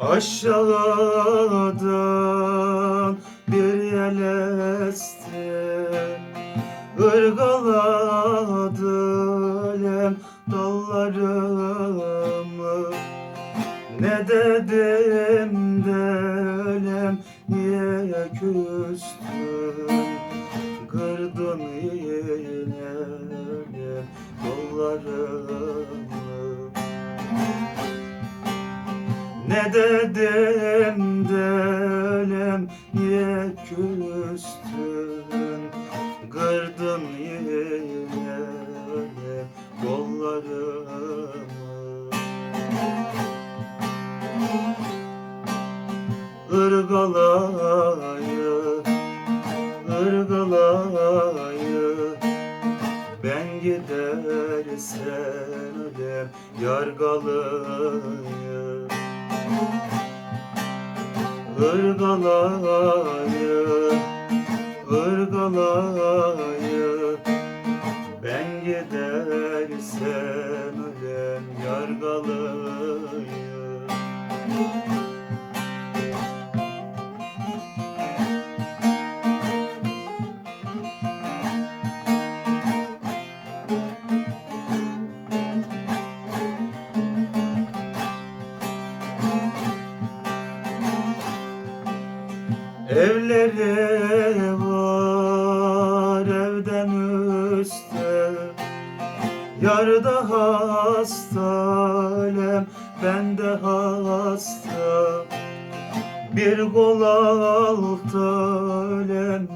Aşağıdan bir yel esti Irgaladı lem dallarımı. Ne dedim de ölem niye küstün? Kırdın yine lem dallarımı ne dedim de ölem niye küstün Kırdın yine kollarımı. Irgalayı, ırgalayı. Ben gidersen ölem yargalıyı Irgalayı, ırgalayı Ben gidersem ölem yargalıyı Evleri var evden üstte Yarda hasta ölem ben de hasta. Bir kol altta ölem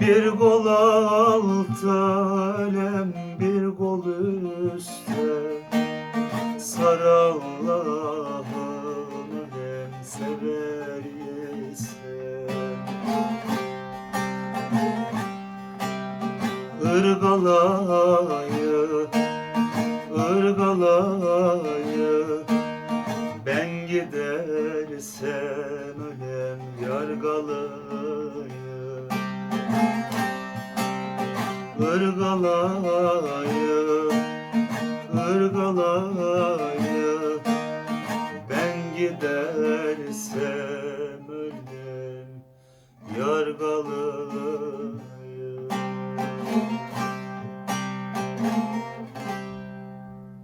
Bir kol altta ölem bir kol üstte Sar Allah'ın ölem sever isen Irgalayı, ırgalayı Ben gidersem ölem yargalıyı Irgalayı, ırgalayı Ben gidersem